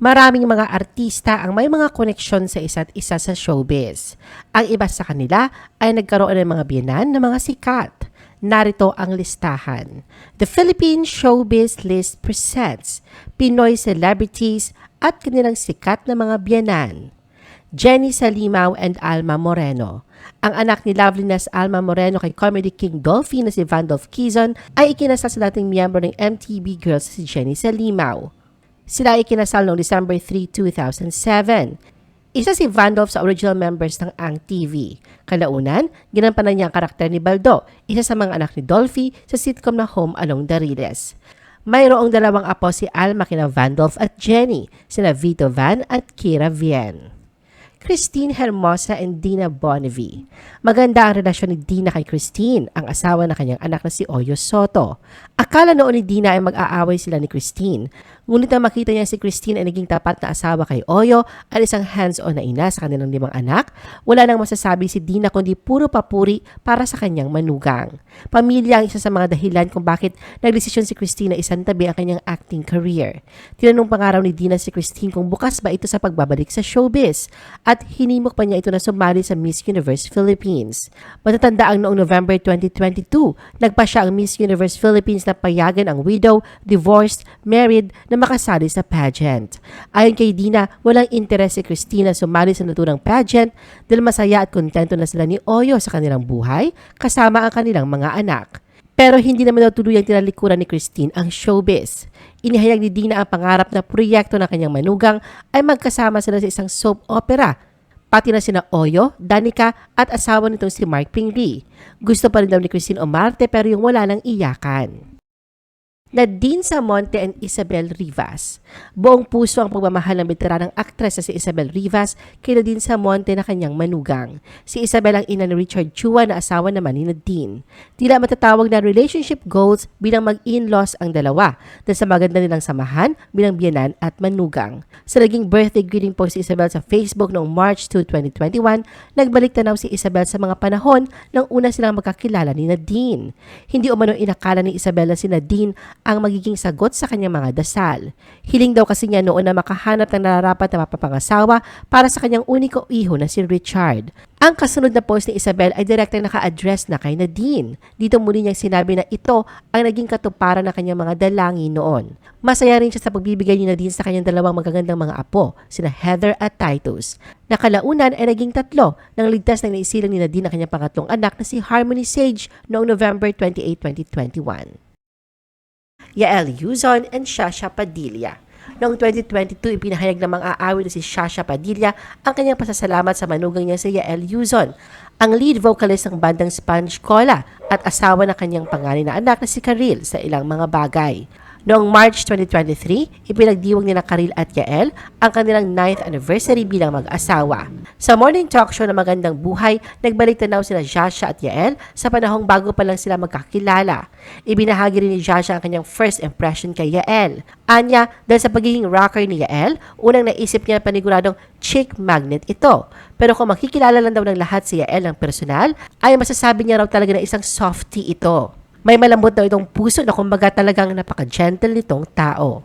Maraming mga artista ang may mga koneksyon sa isa't isa sa showbiz. Ang iba sa kanila ay nagkaroon ng mga biyanan ng mga sikat. Narito ang listahan. The Philippine Showbiz List presents Pinoy celebrities at kanilang sikat na mga biyanan. Jenny Salimaw and Alma Moreno. Ang anak ni Loveliness Alma Moreno kay Comedy King Dolphy na si Vandolph Quezon ay ikinasal sa dating miyembro ng MTV Girls si Jenny Salimaw. Sila ay kinasal noong December 3, 2007. Isa si Vandolph sa original members ng Ang TV. Kalaunan, ginampanan niya ang karakter ni Baldo, isa sa mga anak ni Dolphy sa sitcom na Home Along the Riles. Mayroong dalawang apo si Alma kina Vandolph at Jenny, sina Vito Van at Kira Vien. Christine Hermosa and Dina Bonnevie. Maganda ang relasyon ni Dina kay Christine, ang asawa na kanyang anak na si Oyo Soto. Akala noon ni Dina ay mag-aaway sila ni Christine. Ngunit nang makita niya si Christine ay naging tapat na asawa kay Oyo at isang hands-on na ina sa kanilang limang anak, wala nang masasabi si Dina kundi puro papuri para sa kanyang manugang. Pamilya ang isa sa mga dahilan kung bakit nagdesisyon si Christine na isang tabi ang kanyang acting career. Tinanong pangaraw ni Dina si Christine kung bukas ba ito sa pagbabalik sa showbiz at hinimok pa niya ito na sumali sa Miss Universe Philippines. Matatanda ang noong November 2022, nagpa siya ang Miss Universe Philippines na payagan ang widow, divorced, married na makasali sa pageant. Ayon kay Dina, walang interes si Christina sumali sa naturang pageant dahil masaya at kontento na sila ni Oyo sa kanilang buhay kasama ang kanilang mga anak. Pero hindi naman daw tuluyang tinalikuran ni Christine ang showbiz. Inihayag ni Dina ang pangarap na proyekto ng kanyang manugang ay magkasama sila sa isang soap opera pati na sina Oyo, Danica at asawa nitong si Mark Pingley. Gusto pa rin daw ni Christine Omarte pero yung wala nang iyakan. Nadine Samonte and Isabel Rivas. Buong puso ang pagmamahal ng veteranang aktres na si Isabel Rivas kay Nadine Samonte na kanyang manugang. Si Isabel ang ina ni Richard Chua na asawa naman ni Nadine. Tila matatawag na relationship goals bilang mag-in-laws ang dalawa dahil sa maganda nilang samahan bilang biyanan at manugang. Sa naging birthday greeting po si Isabel sa Facebook noong March 2, 2021, nagbalik tanaw si Isabel sa mga panahon nang una silang magkakilala ni Nadine. Hindi umano inakala ni Isabel na si Nadine ang magiging sagot sa kanyang mga dasal. Hiling daw kasi niya noon na makahanap ng nararapat na mapapangasawa para sa kanyang uniko iho na si Richard. Ang kasunod na post ni Isabel ay direktang naka-address na kay Nadine. Dito muli niyang sinabi na ito ang naging katuparan ng kanyang mga dalangin noon. Masaya rin siya sa pagbibigay ni Nadine sa kanyang dalawang magagandang mga apo, sina Heather at Titus. Nakalaunan ay naging tatlo nang ligtas na naisilang ni Nadine ang kanyang pangatlong anak na si Harmony Sage noong November 28, 2021. Yael Yuzon and Shasha Padilla. Noong 2022, ipinahayag ng mga aawit na si Shasha Padilla ang kanyang pasasalamat sa manugang niya si Yael Yuzon, ang lead vocalist ng bandang Spanish Cola at asawa ng kanyang panganay na anak na si Karil sa ilang mga bagay. Noong March 2023, ipinagdiwang ni na at Yael ang kanilang 9th anniversary bilang mag-asawa. Sa morning talk show na Magandang Buhay, nagbalik tanaw sila Jasha at Yael sa panahong bago pa lang sila magkakilala. Ibinahagi rin ni Jasha ang kanyang first impression kay Yael. Anya, dahil sa pagiging rocker ni Yael, unang naisip niya paniguradong chick magnet ito. Pero kung makikilala lang daw ng lahat si Yael ng personal, ay masasabi niya raw talaga na isang softie ito. May malambot daw itong puso na kumbaga talagang napaka-gentle nitong tao.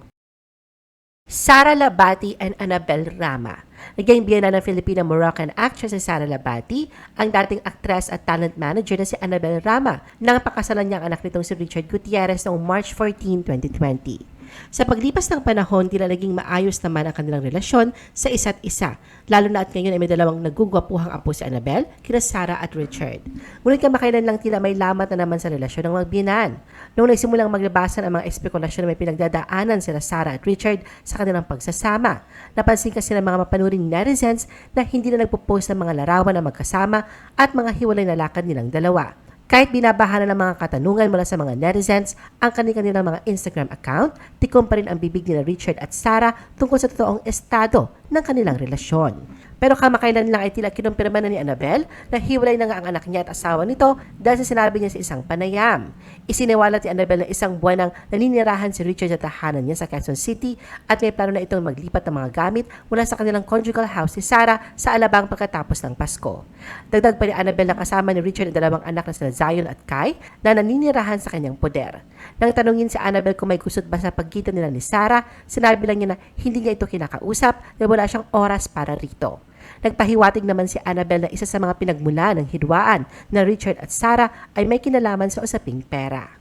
Sara Labati and Annabel Rama. Naging biyana ng Filipino-Moroccan actress si Sara Labati, ang dating actress at talent manager na si Annabel Rama, nang pakasalan niya ang anak nitong si Richard Gutierrez noong March 14, 2020. Sa paglipas ng panahon, tila naging maayos naman ang kanilang relasyon sa isa't isa. Lalo na at ngayon ay may dalawang nagugwapuhang apo si Annabel, kina Sarah at Richard. Ngunit kamakailan lang tila may lamat na naman sa relasyon ng magbinan. Noong nagsimulang maglabasan ang mga espekulasyon na may pinagdadaanan sila Sarah at Richard sa kanilang pagsasama. Napansin kasi ng mga mapanuring netizens na hindi na nagpo-post ng mga larawan na magkasama at mga hiwalay na lakad nilang dalawa. Kahit binabahan ng mga katanungan mula sa mga netizens ang kanilang mga Instagram account, tikom pa rin ang bibig nila Richard at Sarah tungkol sa totoong estado ng kanilang relasyon. Pero kamakailan lang ay tila kinumpirma na ni Annabel na hiwalay na nga ang anak niya at asawa nito dahil sa sinabi niya sa isang panayam. Isiniwalat ni Annabel na isang buwan nang naninirahan si Richard sa tahanan niya sa Quezon City at may plano na itong maglipat ng mga gamit mula sa kanilang conjugal house si Sarah sa Alabang pagkatapos ng Pasko. Dagdag pa ni Annabel na kasama ni Richard ang dalawang anak na sila Zion at Kai na naninirahan sa kanyang poder. Nang tanungin si Annabel kung may kusot ba sa pagkita nila ni Sarah, sinabi lang niya na hindi niya ito kinakausap dahil wala siyang oras para rito. Nagpahiwatig naman si Annabel na isa sa mga pinagmula ng hidwaan na Richard at Sarah ay may kinalaman sa usaping pera.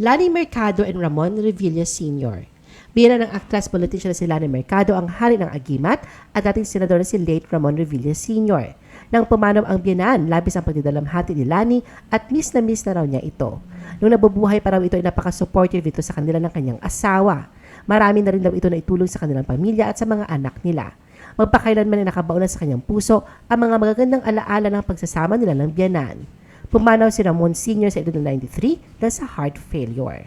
Lani Mercado and Ramon Revilla Sr. Bira ng actress politician na si Lani Mercado ang hari ng Agimat at dating senador na si late Ramon Revilla Sr. Nang pumanom ang biyanan, labis ang pagdidalamhati ni Lani at miss na miss na raw niya ito. Nung nabubuhay pa raw ito ay napaka-supportive ito sa kanila ng kanyang asawa. Marami na rin daw ito na itulong sa kanilang pamilya at sa mga anak nila. Magpakailanman ay nakabaunan sa kanyang puso ang mga magagandang alaala ng pagsasama nila ng biyanan. Pumanaw si Ramon Sr. sa edad ng 93 dahil sa heart failure.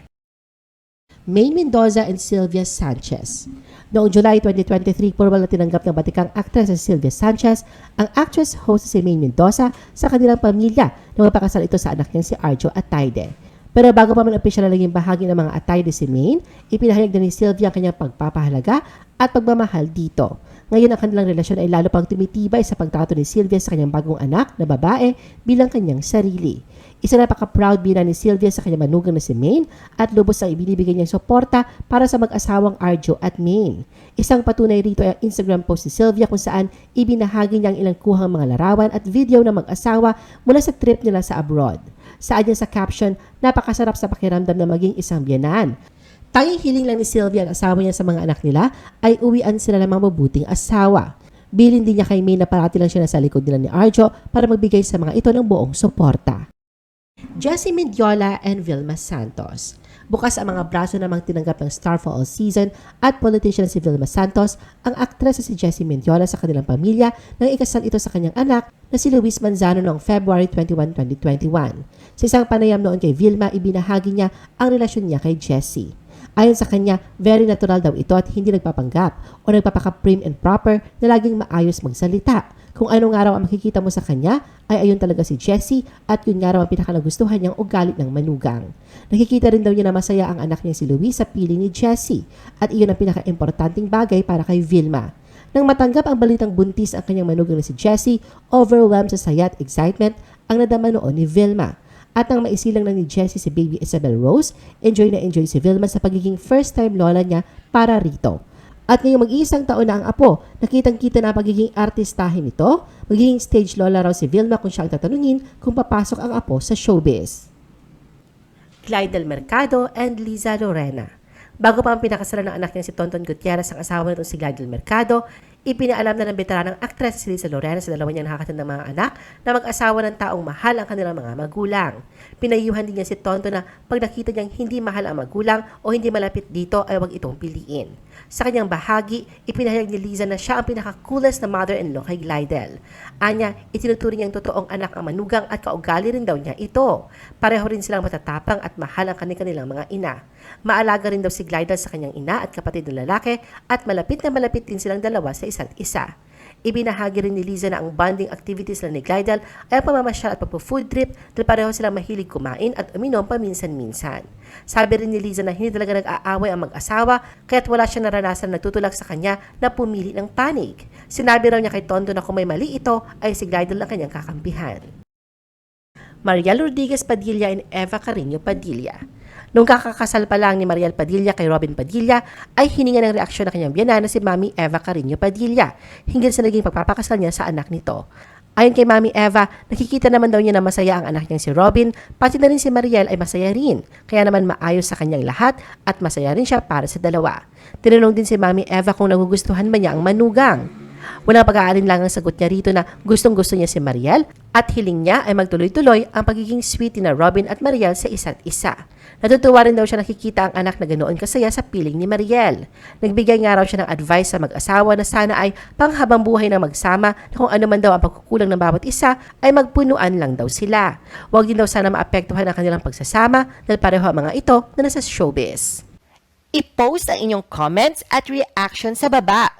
May Mendoza and Sylvia Sanchez. Noong July 2023, formal na tinanggap ng batikang actress si Sylvia Sanchez ang actress host si May Mendoza sa kanilang pamilya nang mapakasal ito sa anak niyang si Arjo Atayde. Pero bago pa man opisyal na naging bahagi ng mga Atayde si Maine, ipinahayag na ni Sylvia ang kanyang pagpapahalaga at pagmamahal dito. Ngayon ang kanilang relasyon ay lalo pang tumitibay sa pagtrato ni Sylvia sa kanyang bagong anak na babae bilang kanyang sarili. Isa napaka-proud bina ni Sylvia sa kanyang manugang na si Maine at lubos ang ibinibigay niyang suporta para sa mag-asawang Arjo at Maine. Isang patunay rito ay ang Instagram post ni Sylvia kung saan ibinahagi niya ang ilang kuhang mga larawan at video ng mag-asawa mula sa trip nila sa abroad. Saad niya sa caption, napakasarap sa pakiramdam na maging isang biyanan. Tanging hiling lang ni Sylvia ang asawa niya sa mga anak nila ay uwian sila ng mga mabuting asawa. Bilin din niya kay May na parati lang siya nasa likod nila ni Arjo para magbigay sa mga ito ng buong suporta. Jessie Mendiola and Vilma Santos. Bukas ang mga braso namang tinanggap ng Star for All Season at politician si Vilma Santos, ang aktres na si Jessie Mendiola sa kanilang pamilya nang ikasal ito sa kanyang anak na si Luis Manzano noong February 21, 2021. Sa isang panayam noon kay Vilma, ibinahagi niya ang relasyon niya kay Jessie. Ayon sa kanya, very natural daw ito at hindi nagpapanggap o nagpapaka-prim and proper na laging maayos magsalita. Kung ano nga raw ang makikita mo sa kanya, ay ayun talaga si Jessie at yun nga raw ang pinakanagustuhan niyang ugali ng manugang. Nakikita rin daw niya na masaya ang anak niya si Luis sa piling ni Jessie at iyon ang pinaka-importanting bagay para kay Vilma. Nang matanggap ang balitang buntis ang kanyang manugang na si Jessie, overwhelmed sa saya at excitement ang nadama noon ni Vilma. At nang maisilang na ni Jessie si baby Isabel Rose, enjoy na enjoy si Vilma sa pagiging first time lola niya para rito. At ngayong mag-iisang taon na ang apo, nakitang-kita na ang pagiging artistahin nito, magiging stage lola raw si Vilma kung siya ang tatanungin kung papasok ang apo sa showbiz. Clyde Del Mercado and Liza Lorena. Bago pa ang pinakasalan ng anak niya si Tonton Gutierrez ang asawa nitong si Clyde Del Mercado, ipinaalam na ng veteranang aktres si Liza Lorena sa dalawa niyang nakakatandang mga anak na mag-asawa ng taong mahal ang kanilang mga magulang. Pinayuhan din niya si Tonton na pag nakita niyang hindi mahal ang magulang o hindi malapit dito ay huwag itong piliin. Sa kanyang bahagi, ipinahayag ni Liza na siya ang pinaka-coolest na mother-in-law kay Glidel. Anya, itinuturing niyang totoong anak ang manugang at kaugali rin daw niya ito. Pareho rin silang matatapang at mahal ang kanilang mga ina. Maalaga rin daw si Glidel sa kanyang ina at kapatid na lalaki at malapit na malapit din silang dalawa sa isa't isa. Ibinahagi rin ni Liza na ang bonding activities nila ni Glidel ay ang pamamasyal at pagpo-food trip dahil pareho silang mahilig kumain at uminom paminsan-minsan. Sabi rin ni Liza na hindi talaga nag-aaway ang mag-asawa kaya't wala siyang naranasan na nagtutulak sa kanya na pumili ng panig. Sinabi raw niya kay Tondo na kung may mali ito ay si Glidel ang kanyang kakampihan. Mariel Rodriguez Padilla and Eva Carino Padilla. Nung kakakasal pa lang ni Mariel Padilla kay Robin Padilla, ay hininga ng reaksyon ng kanyang biyanan na si Mami Eva Carino Padilla hinggil sa naging pagpapakasal niya sa anak nito. Ayon kay Mami Eva, nakikita naman daw niya na masaya ang anak niyang si Robin, pati na rin si Mariel ay masaya rin. Kaya naman maayos sa kanyang lahat at masaya rin siya para sa dalawa. Tinanong din si Mami Eva kung nagugustuhan ba niya ang manugang. Walang pag-aalin lang ang sagot niya rito na gustong gusto niya si Mariel at hiling niya ay magtuloy-tuloy ang pagiging sweet na Robin at Mariel sa isa't isa. Natutuwa rin daw siya nakikita ang anak na ganoon kasaya sa piling ni Mariel. Nagbigay nga raw siya ng advice sa mag-asawa na sana ay panghabang buhay na magsama na kung ano man daw ang pagkukulang ng bawat isa ay magpunuan lang daw sila. Huwag din daw sana maapektuhan ang kanilang pagsasama dahil pareho ang mga ito na nasa showbiz. I-post ang inyong comments at reaction sa baba.